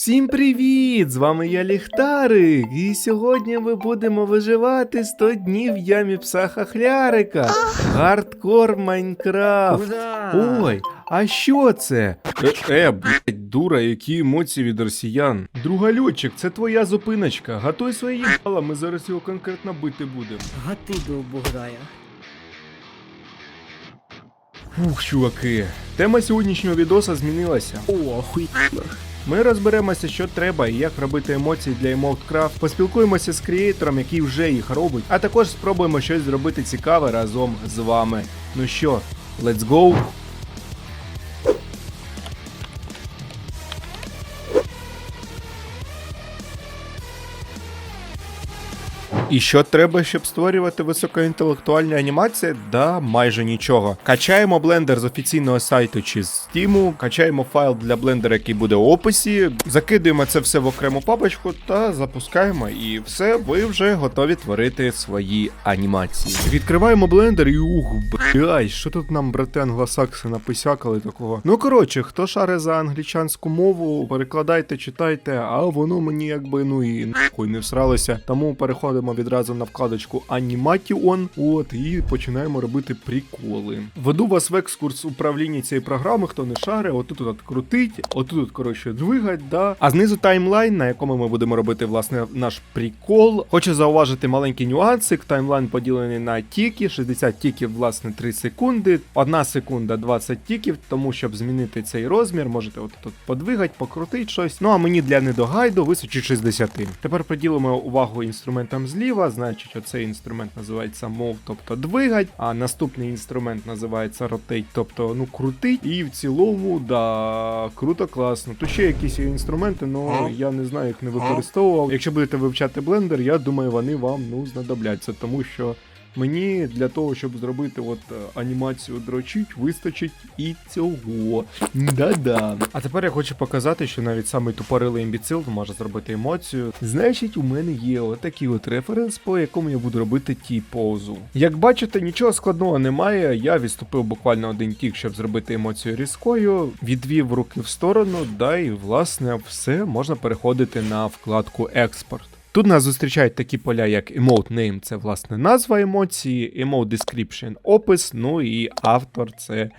Всім привіт! З вами я Ліхтарик, і сьогодні ми будемо виживати 100 днів в ямі пса Хахлярика. Гардкор Майнкрафт. Ой, а що це? Е, е, блядь, дура, які емоції від росіян. Друга льотчик, це твоя зупиночка. Готуй свої їбала, ми зараз його конкретно бити будемо. Гати до Богдая. Ух, чуваки, тема сьогоднішнього відоса змінилася. О, охуй. Ми розберемося, що треба і як робити емоції для EmoteCraft, поспілкуємося з креатором, який вже їх робить, а також спробуємо щось зробити цікаве разом з вами. Ну що, let's go! І що треба, щоб створювати високоінтелектуальні анімації? Да, майже нічого. Качаємо блендер з офіційного сайту чи з Steam, качаємо файл для блендера, який буде в описі, закидуємо це все в окрему папочку та запускаємо. І все, ви вже готові творити свої анімації. Відкриваємо блендер і ух, блядь, що тут нам брати англосакси написякали такого. Ну коротше, хто шаре за англічанську мову, перекладайте, читайте, а воно мені якби ну і нахуй не всралося. Тому переходимо відразу на вкладочку Animation, от і починаємо робити приколи. Веду вас в екскурс управління цієї програми, хто не шаре, отут от крутить, отут от, коротше двигать, да. А знизу таймлайн, на якому ми будемо робити власне наш прикол. Хочу зауважити маленький нюансик. Таймлайн поділений на тіки, 60 тіків, власне, 3 секунди, 1 секунда 20 тіків, тому щоб змінити цей розмір, можете от тут подвигати, покрутити щось. Ну а мені для недогайду височить 60. Тепер приділимо увагу інструментам зліва, значить, оцей інструмент називається Move, тобто двигать, а наступний інструмент називається Rotate, тобто ну крутить. І в цілому, да, круто, класно. Тут ще якісь інструменти, але я не знаю, їх не використовував. Якщо будете вивчати блендер, я думаю, вони вам ну знадобляться, тому що. Мені для того, щоб зробити от е, анімацію дрочить, вистачить і цього. Да-да. А тепер я хочу показати, що навіть самий тупорилий імбіцил може зробити емоцію. Значить, у мене є отакий от референс, по якому я буду робити ті позу. Як бачите, нічого складного немає. Я відступив буквально один тік, щоб зробити емоцію різкою, відвів руки в сторону, да і власне все можна переходити на вкладку експорт. Тут нас зустрічають такі поля, як Emote Name, це власне назва емоції, Emote Description опис, ну і автор це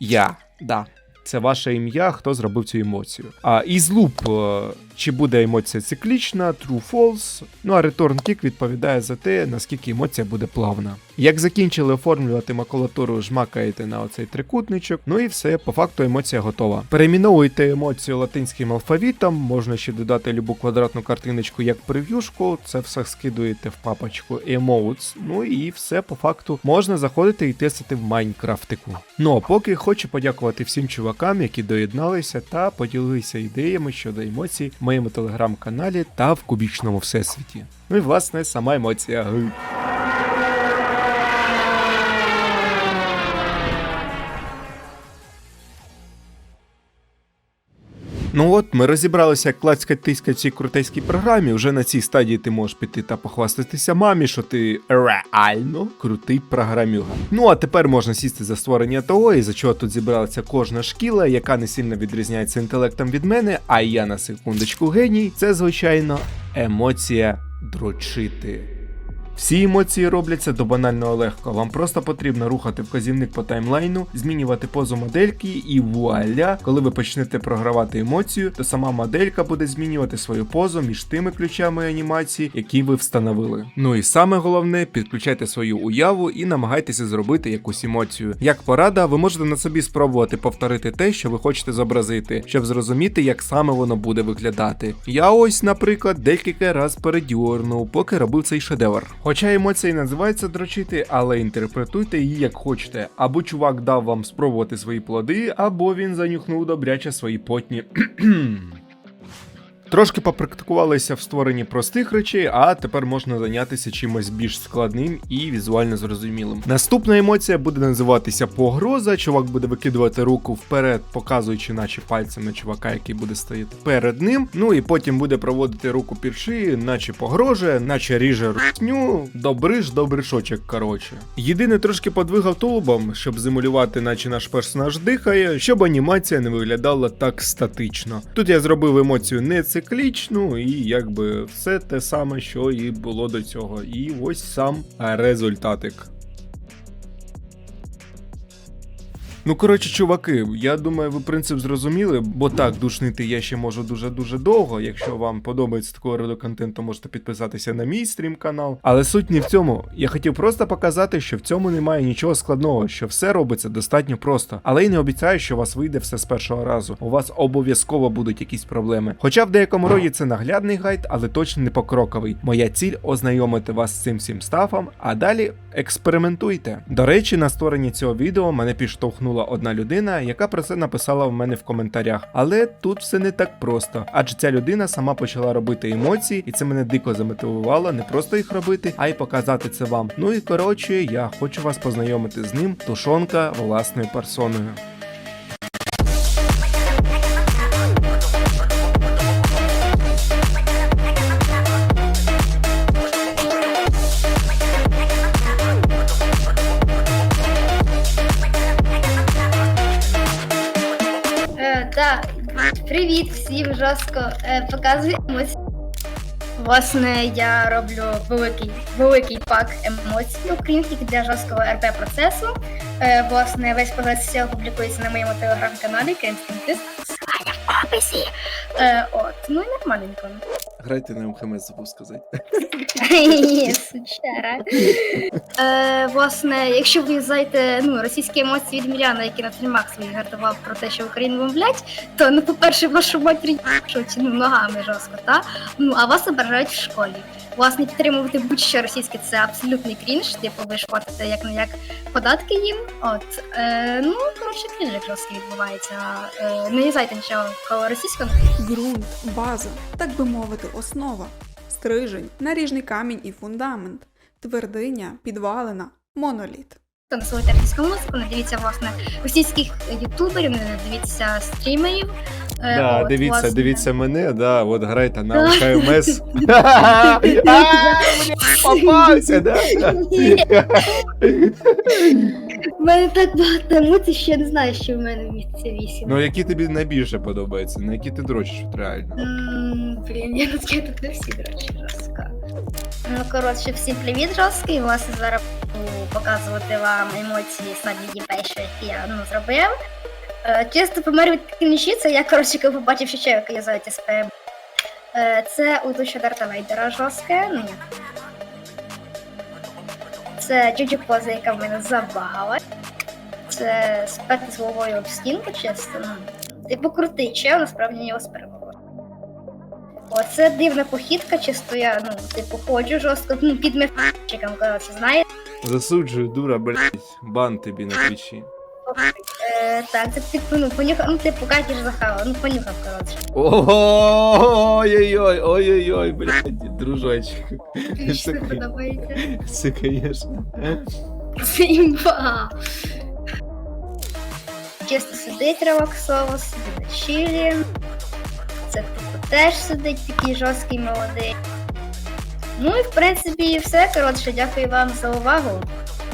я. Да. Це ваше ім'я, хто зробив цю емоцію. А із луп, е, чи буде емоція циклічна, true, false. Ну а return kick відповідає за те, наскільки емоція буде плавна. Як закінчили оформлювати макулатуру, жмакаєте на оцей трикутничок, ну і все, по факту емоція готова. Перейменовуйте емоцію латинським алфавітом, можна ще додати любу квадратну картиночку як прев'юшку, це все скидуєте в папочку Emotes, ну і все по факту можна заходити і тестити в Майнкрафтику. Ну а поки хочу подякувати всім чувакам, які доєдналися та поділилися ідеями щодо емоцій моєму телеграм-каналі та в кубічному всесвіті. Ну і власне сама емоція. Ну от, ми розібралися, як клацька тиска в цій крутейській програмі. Вже на цій стадії ти можеш піти та похвастатися мамі, що ти реально крутий програмюга. Ну а тепер можна сісти за створення того, і за чого тут зібралася кожна шкіла, яка не сильно відрізняється інтелектом від мене, а я на секундочку геній. Це, звичайно, емоція дрочити. Всі емоції робляться до банального легко. Вам просто потрібно рухати вказівник по таймлайну, змінювати позу модельки, і вуаля, коли ви почнете програвати емоцію, то сама моделька буде змінювати свою позу між тими ключами анімації, які ви встановили. Ну і саме головне, підключайте свою уяву і намагайтеся зробити якусь емоцію. Як порада, ви можете на собі спробувати повторити те, що ви хочете зобразити, щоб зрозуміти, як саме воно буде виглядати. Я ось, наприклад, декілька раз передьорнув, поки робив цей шедевр. Хоча емоції називається дрочити, але інтерпретуйте її як хочете. Або чувак дав вам спробувати свої плоди, або він занюхнув добряче свої потні. Трошки попрактикувалися в створенні простих речей, а тепер можна зайнятися чимось більш складним і візуально зрозумілим. Наступна емоція буде називатися погроза. Чувак буде викидувати руку вперед, показуючи, наче пальцем на чувака, який буде стояти перед ним. Ну і потім буде проводити руку під шиї, наче погрожує, наче ріже русню. Добриш, добришочок, коротше. Єдине трошки подвигав тулубом, щоб зимулювати, наче наш персонаж дихає, щоб анімація не виглядала так статично. Тут я зробив емоцію не циклічну, і якби все те саме, що і було до цього. І ось сам результатик. Ну, коротше, чуваки, я думаю, ви принцип зрозуміли, бо так, душнити я ще можу дуже-дуже довго. Якщо вам подобається такого роду контент, то можете підписатися на мій стрім канал. Але суть не в цьому. Я хотів просто показати, що в цьому немає нічого складного, що все робиться достатньо просто. Але й не обіцяю, що у вас вийде все з першого разу. У вас обов'язково будуть якісь проблеми. Хоча в деякому роді це наглядний гайд, але точно не покроковий. Моя ціль ознайомити вас з цим всім стафом, а далі експериментуйте. До речі, на створенні цього відео мене підштовхнула одна людина, яка про це написала в мене в коментарях. Але тут все не так просто, адже ця людина сама почала робити емоції, і це мене дико замотивувало не просто їх робити, а й показати це вам. Ну і коротше, я хочу вас познайомити з ним, тушонка власною персоною. Привіт всім жорстко е, показуємо. Власне, я роблю великий, великий пак емоцій, українських для жорсткого РП процесу. Е, власне, весь прогрес цього публікується на моєму телеграм-каналі Кримський Тис. Посилання в описі. Е, от, ну і нормальненько. Грайте на МХМС, забув сказати. Є, сучара. Е, власне, якщо ви знаєте ну, російські емоції від Міляна, який на фільмах своїх гартував про те, що Україну бомблять, то ну, по-перше, вашу матері їбашуть, ну, ногами жорстко, та? Ну, а вас ображають в школі. Власне, підтримувати будь-що російське це абсолютний крінж, типу ви ж платите як не як податки їм. От е, ну коротше, крінж жорсткий відбувається. Е, не лізайте нічого коло російського. ґрунт, база, так би мовити, основа, стрижень, наріжний камінь і фундамент, твердиня, підвалина, моноліт. Не слухайте російську музику, не дивіться власне російських ютуберів, не дивіться стрімерів. Е, Да, от, дивіться, власне. дивіться мене, да, от грайте на мені Попався, да? У мене так багато емоцій, що я не знаю, що в мене місяця вісім. Ну, які тобі найбільше подобаються, на які ти дрочиш от реально? М, Блін, я тут я тут не всі, до речі, жорстко. Ну, коротше, всім привіт, жорсткий. Власне, зараз буду показувати вам емоції Саді Діпейшо, які я ну, зробив. Чисто помер від це я, коротше, коли побачив ще як я зайти з ПМ. Е, Це у Душа Дарта Вейдера жорстке. Ну, це джуджу поза, яка в мене забагала. Це спети з головою об стінку, чисто. Ну, типу крутий чел, насправді його спрямував. Оце дивна похідка, чисто я, ну, типу, ходжу жорстко, ну, під мефчиком, коротше, знаєте. Засуджую, дура, блять, бан тобі на твічі. Е, так, це типу, ну, понюхав, ну, типу, Катіш захавав, ну, понюхав, коротше. Ой-ой-ой, ой-ой-ой, блядь, дружочек. Більше не подобається. Це, конечно. Це імба. Чисто сидить релаксово, сидить на чилі. Це типу теж сидить такий жорсткий молодий. Ну і в принципі все. Коротше, дякую вам за увагу.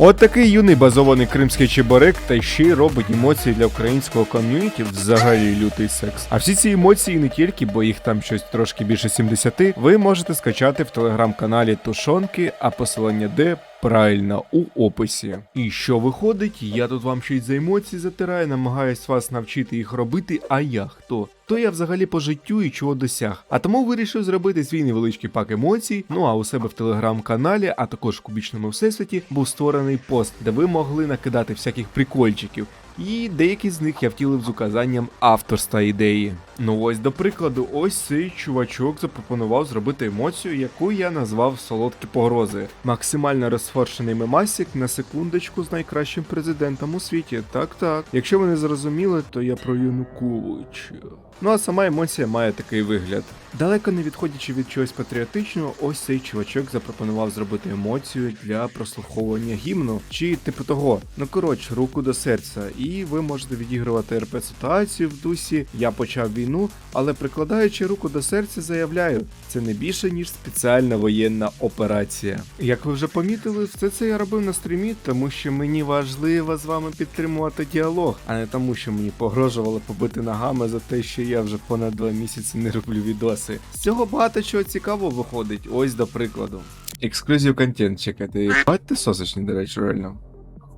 От такий юний базований кримський чебурек та ще й робить емоції для українського ком'юніті взагалі лютий секс. А всі ці емоції не тільки, бо їх там щось трошки більше 70, ви можете скачати в телеграм-каналі Тушонки, а посилання де правильно у описі. І що виходить, я тут вам ще й за емоції затираю, намагаюсь вас навчити їх робити, а я хто? То я взагалі по життю і чого досяг. А тому вирішив зробити свій невеличкий пак емоцій. Ну а у себе в телеграм-каналі, а також в кубічному всесвіті, був створений пост, де ви могли накидати всяких прикольчиків. І деякі з них я втілив з указанням авторства ідеї. Ну ось до прикладу, ось цей чувачок запропонував зробити емоцію, яку я назвав солодкі погрози. Максимально розфоршений мемасік на секундочку з найкращим президентом у світі. Так так. Якщо ви не зрозуміли, то я про Януковича. Ну а сама емоція має такий вигляд. Далеко не відходячи від чогось патріотичного, ось цей чувачок запропонував зробити емоцію для прослуховування гімну, чи типу того. Ну коротше, руку до серця, і ви можете відігрувати РП ситуацію в дусі. Я почав війну, але прикладаючи руку до серця, заявляю, це не більше ніж спеціальна воєнна операція. Як ви вже помітили, все це я робив на стрімі, тому що мені важливо з вами підтримувати діалог, а не тому, що мені погрожували побити ногами за те, що я вже понад два місяці не роблю відоси. З цього багато чого цікавого виходить. Ось до прикладу. Ексклюзив контент чекайте. Бачите сосочні, до речі, реально.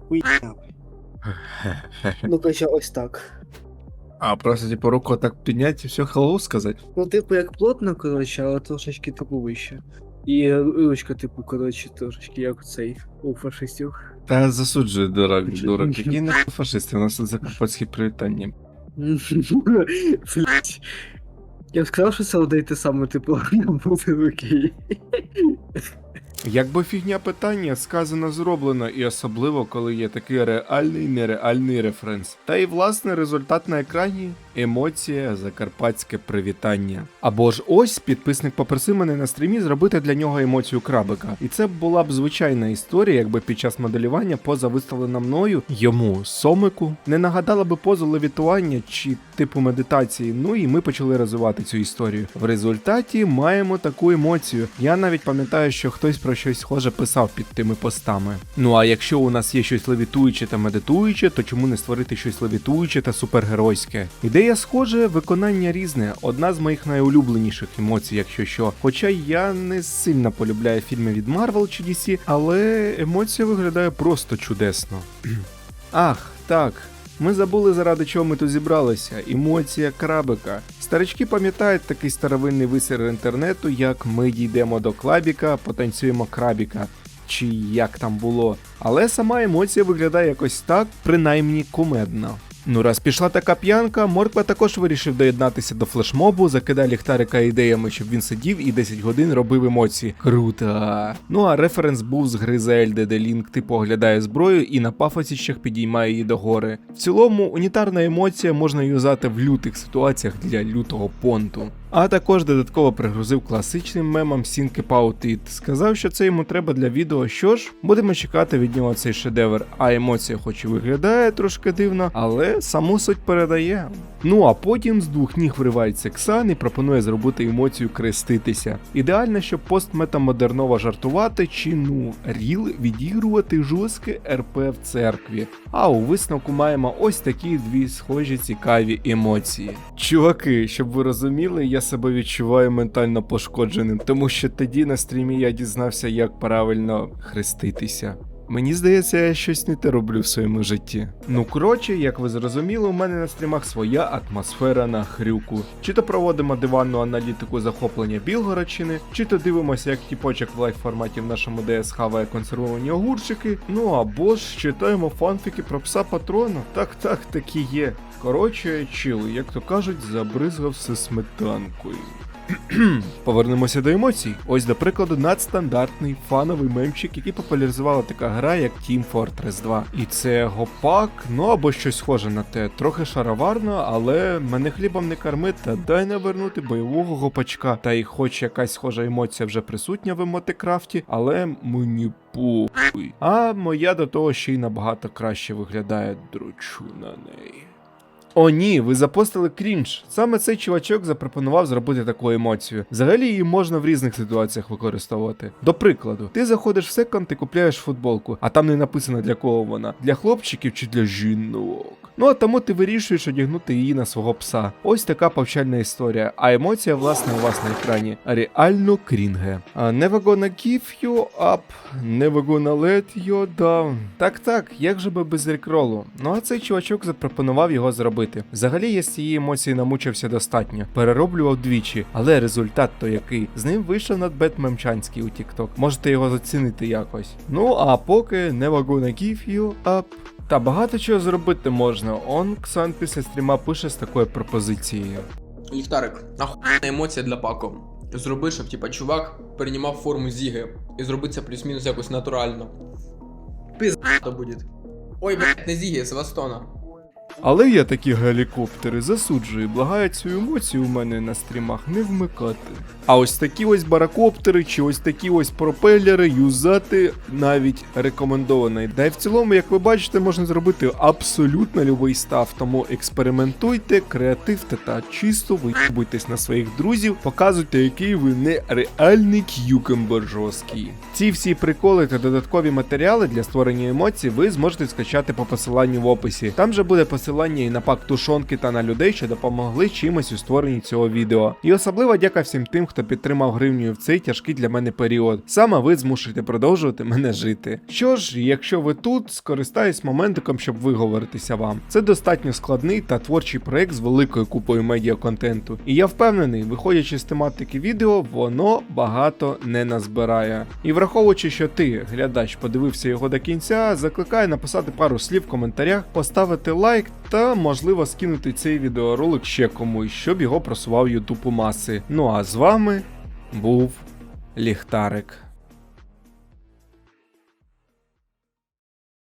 Хуйня. Ну, короче, ось так. А просто типу руку так підняти і все hello сказати. Ну, типу, як плотно, коротше, але трошечки типу вище. І ручка, типу, коротше, трошечки як цей у фашистів. Та засуджую, дурак, дурак. Які не фашисти, у нас тут закарпатські привітання. Блять. Я б сказав, що це одейте саме, типу, буде окей. Якби фігня питання сказано зроблено, і особливо коли є такий реальний нереальний референс. Та й власне результат на екрані емоція, закарпатське привітання. Або ж ось підписник попросив мене на стрімі зробити для нього емоцію крабика. І це була б звичайна історія, якби під час моделювання поза виставлена мною йому сомику не нагадала би позу левітування чи типу медитації. Ну і ми почали розвивати цю історію. В результаті маємо таку емоцію. Я навіть пам'ятаю, що хтось про щось схоже писав під тими постами. Ну а якщо у нас є щось левітуюче та медитуюче, то чому не створити щось левітуюче та супергеройське? Ідея схоже, виконання різне. Одна з моїх найулюбленіших емоцій, якщо що. Хоча я не сильно полюбляю фільми від Marvel чи DC, але емоція виглядає просто чудесно. Ах, так. Ми забули, заради чого ми тут зібралися. Емоція крабика. Старички пам'ятають такий старовинний висір інтернету, як ми дійдемо до клабіка, потанцюємо крабіка. Чи як там було. Але сама емоція виглядає якось так, принаймні кумедно. Ну, раз пішла така п'янка, Морква також вирішив доєднатися до флешмобу, закидає ліхтарика ідеями, щоб він сидів і 10 годин робив емоції. Круто! Ну а референс був з гри де Лінк типу оглядає зброю і на пафосіщах підіймає її догори. В цілому, унітарна емоція можна юзати в лютих ситуаціях для лютого понту. А також додатково пригрузив класичним мемом Сінки Паутіт. Сказав, що це йому треба для відео. Що ж, будемо чекати від нього цей шедевр. А емоція, хоч і виглядає трошки дивно, але саму суть передає. Ну а потім з двох ніг вривається Ксан і пропонує зробити емоцію креститися. Ідеально, щоб пост метамодернова жартувати, чи ну ріл відігрувати жорстке РП в церкві. А у висновку маємо ось такі дві схожі цікаві емоції. Чуваки, щоб ви розуміли, я себе відчуваю ментально пошкодженим, тому що тоді на стрімі я дізнався, як правильно хреститися. Мені здається, я щось не те роблю в своєму житті. Ну коротше, як ви зрозуміли, у мене на стрімах своя атмосфера на хрюку. Чи то проводимо диванну аналітику захоплення Білгородщини, чи то дивимося, як тіпочок в лайф форматі в нашому ДС хаває консервовані огурчики, ну або ж читаємо фанфіки про пса патрона. Так, так, такі є. Коротше, чили, як то кажуть, забризгався сметанкою. Повернемося до емоцій. Ось, до прикладу, надстандартний фановий мемчик, який популяризувала така гра, як Team Fortress 2. І це гопак, ну або щось схоже на те. Трохи шароварно, але мене хлібом не корми, та дай навернути бойового гопачка. Та й хоч якась схожа емоція вже присутня в емотикрафті, але мені похуй. А моя до того ще й набагато краще виглядає, дручу на неї. О, ні, ви запостили крінж. Саме цей чувачок запропонував зробити таку емоцію. Взагалі її можна в різних ситуаціях використовувати. До прикладу, ти заходиш в секонд і купляєш футболку, а там не написано для кого вона для хлопчиків чи для жінок. Ну а тому ти вирішуєш одягнути її на свого пса. Ось така повчальна історія. А емоція, власне, у вас на екрані. Реально крінге. Never gonna give you up, never gonna let you. Так, так, як же би без рекролу. Ну а цей чувачок запропонував його зробити. Взагалі я з цієї емоції намучився достатньо. Перероблював двічі, але результат то який. З ним вийшов надбет мемчанський у TikTok. Можете його зацінити якось. Ну а поки never gonna give you. Та багато чого зробити можна. Он Ксан після стріма пише з такою пропозицією. Ліхтарик, нахуйна емоція для Пако. Зроби, щоб типа чувак приймав форму Зіги. І зроби це плюс-мінус якось натурально. Пизда буде. Ой, блядь, не Зіги, Севастона. Але я такі гелікоптери засуджую, благають цю емоцію у мене на стрімах не вмикати. А ось такі ось баракоптери чи ось такі ось пропелери юзати навіть рекомендовано. Да й в цілому, як ви бачите, можна зробити абсолютно любий став. Тому експериментуйте, креативте та чисто виїбуйтесь на своїх друзів, показуйте, який ви нереальний к'юкембер жорсткий. Ці всі приколи та додаткові матеріали для створення емоцій ви зможете скачати по посиланню в описі. Там же буде посилання і на пак тушонки та на людей, що допомогли чимось у створенні цього відео. І особливо дяка всім тим, хто підтримав гривню в цей тяжкий для мене період. Саме ви змушуєте продовжувати мене жити. Що ж, якщо ви тут, скористаюсь моментиком, щоб виговоритися вам. Це достатньо складний та творчий проект з великою купою медіаконтенту. І я впевнений, виходячи з тематики відео, воно багато не назбирає. І враховуючи, що ти, глядач, подивився його до кінця, закликаю написати пару слів в коментарях, поставити лайк та можливо скинути цей відеоролик ще комусь, щоб його просував YouTube у маси. Ну а з вами був Ліхтарик.